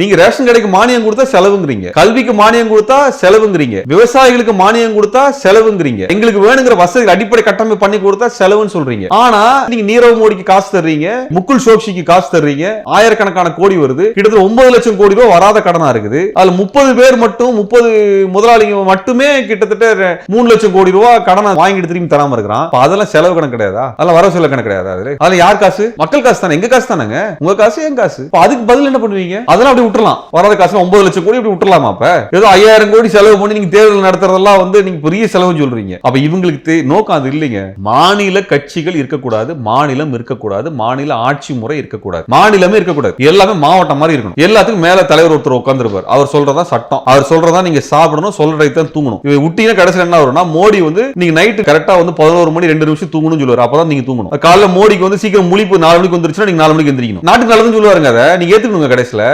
நீங்க ரேஷன் கடைக்கு மானியம் கொடுத்தா செலவுங்கிறீங்க. கல்விக்கு மானியம் கொடுத்தா செலவுங்கிறீங்க. விவசாயிகளுக்கு மானியம் கொடுத்தா செலவுங்கிறீங்க. எங்களுக்கு வேணுங்கிற வசதி அடிப்படை கட்டமைப்பு பண்ணி கொடுத்தா செலவுன்னு சொல்றீங்க. ஆனா நீங்க நீரவ் மோடிக்கு காசு தர்றீங்க முகுல் சோக்ஷிக்கு காசு தர்றீங்க ஆயிரக்கணக்கான கோடி வருது கிட்டத்தட்ட ஒன்பது லட்சம் கோடி ரூபாய் வராத கடனா இருக்குது. அதுல முப்பது பேர் மட்டும் முப்பது முதலாளிங்க மட்டுமே கிட்டத்தட்ட மூணு லட்சம் கோடி ரூபாய் கடனை வாங்கிட்டு திரும்பி தராம இருக்கிறான். அப்ப அதெல்லாம் செலவு கணக்கு கிடையாதா? அதெல்லாம் வரவு செலவு கணக்கு கிடையாது அதுல? யார் காசு? மக்கள் காசு தானே? எங்க காசு தானேங்க? உங்க காசு என் காசு. அதுக்கு பதில் என்ன பண்ணுவீங்க? அதெல்லாம் அப்படி விட்டுலாம் வராத காசு ஒன்பது லட்சம் கோடி இப்படி விட்டுலாமா அப்ப? ஏதோ ஐயாயிரம் கோடி செலவு பண்ணி நீங்க தேர்தல் நடத்துறதெல்லாம் வந்து நீங்க பெரிய செலவுன்னு சொல்றீங்க. அப்ப இவங்களுக்கு நோக்கம் அது இல்லைங்க. மாநில கட்சிகள் இருக்கக்கூடாது மாநிலம் இருக்கக்கூடாது மாநில ஆட்சி முறை இருக்கக்கூடாது. மாநிலமே இருக்கக்கூடாது. எல்லாமே மாவட்டம் மாதிரி இருக்கணும். எல்லாத்துக்கும் மேல தலைவர் ஒருத்தர் உட்காந்துருப்பார் அவர் சொல்றதா சட்டம். அவர் சொல்றதா நீங்க சாப்பிடணும் சொல்றதை தான் தூங்கணும். இவ விட்டீங்கன்னா கடைசியில் என்ன வரும்னா மோடி வந்து நீங்க நைட்டு கரெக்டா வந்து பதினோரு மணி ரெண்டு நிமிஷம் தூங்கணும்னு சொல்லுவார். அப்பதான் நீங்க தூங்கணும். காலைல மோடிக்கு வந்து சீக்கிரம் முழிப்பு நாலு மணிக்கு வந்துருச்சுன்னா நீங்க நாலு மணிக்கு எந்திரிக்கணும். நாட்டுக்கு நல்லதுன்னு சொல்லுவாருங்க அதை. நீங்க ஏத்துக்கணுங்க கடைசியில.